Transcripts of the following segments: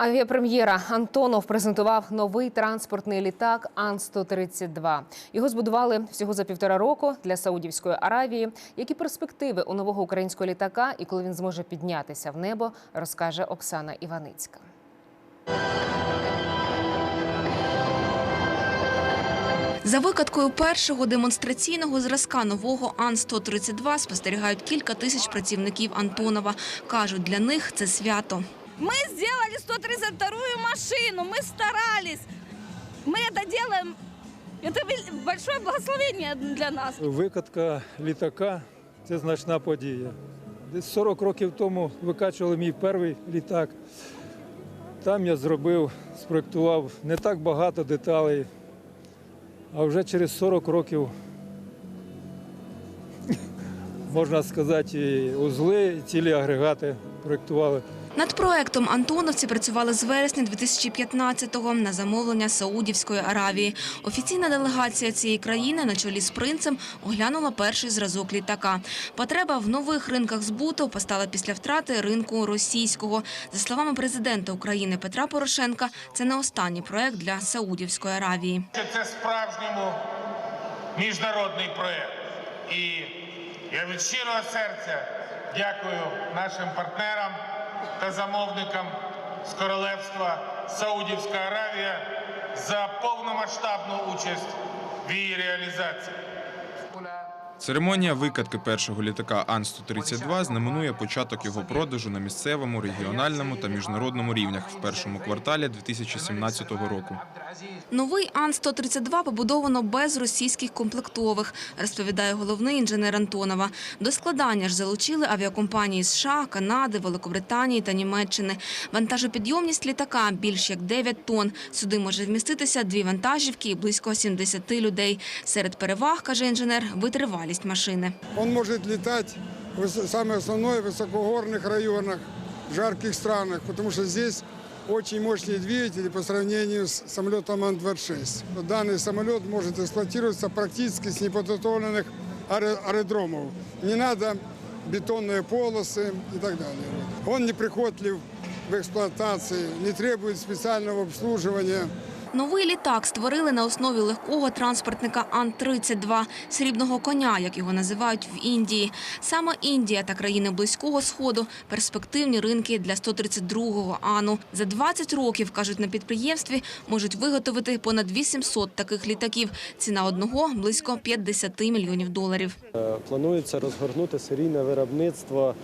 Авіапрем'єра Антонов презентував новий транспортний літак Ан-132. Його збудували всього за півтора року для Саудівської Аравії. Які перспективи у нового українського літака і коли він зможе піднятися в небо, розкаже Оксана Іваницька. За викаткою першого демонстраційного зразка нового Ан-132 спостерігають кілька тисяч працівників Антонова. Кажуть, для них це свято. Мы сделали 132-ю машину, мы старались. Мы это делаем, это вел- большое благословение для нас. Викатка літака це значна подія. Десь 40 років тому викачували мій перший літак. Там я зробив, спроектував не так багато деталей, а вже через 40 років, можна сказати, узли, цілі агрегати проектували. Над проектом антоновці працювали з вересня 2015-го на замовлення Саудівської Аравії. Офіційна делегація цієї країни на чолі з принцем оглянула перший зразок літака. Потреба в нових ринках збуту постала після втрати ринку російського. За словами президента України Петра Порошенка, це не останній проект для Саудівської Аравії. це справжньому міжнародний проєкт. І я від щирого серця дякую нашим партнерам та замовникам з королевства Саудівська Аравія за повномасштабну участь в її реалізації. Церемонія викатки першого літака Ан-132 знаменує початок його продажу на місцевому, регіональному та міжнародному рівнях в першому кварталі 2017 року. Новий Ан-132 побудовано без російських комплектових, розповідає головний інженер Антонова. До складання ж залучили авіакомпанії США, Канади, Великобританії та Німеччини. Вантажопідйомність літака більш як 9 тонн. Сюди може вміститися дві вантажівки і близько 70 людей. Серед переваг, каже інженер, витривалість машини. Он может летать в выс- самое основное в высокогорных районах, в жарких странах, потому что здесь очень мощные двигатели по сравнению с самолетом Ан-26. Данный самолет может эксплуатироваться практически с неподготовленных аэро- аэродромов. Не надо бетонные полосы и так далее. Он неприхотлив в эксплуатации, не требует специального обслуживания. Новий літак створили на основі легкого транспортника Ан-32 – срібного коня, як його називають в Індії. Саме Індія та країни Близького Сходу – перспективні ринки для 132-го Ану. За 20 років, кажуть на підприємстві, можуть виготовити понад 800 таких літаків. Ціна одного – близько 50 мільйонів доларів. Е, Планується розгорнути серійне виробництво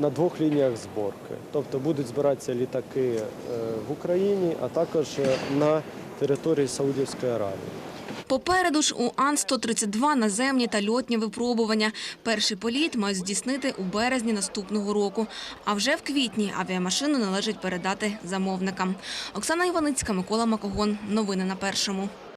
на двох лініях зборки. Тобто будуть збиратися літаки е, в Україні, а також е, на території Саудівської Аравії. Попереду ж у Ан-132 наземні та льотні випробування. Перший політ мають здійснити у березні наступного року. А вже в квітні авіамашину належить передати замовникам. Оксана Іваницька, Микола Макогон. Новини на першому.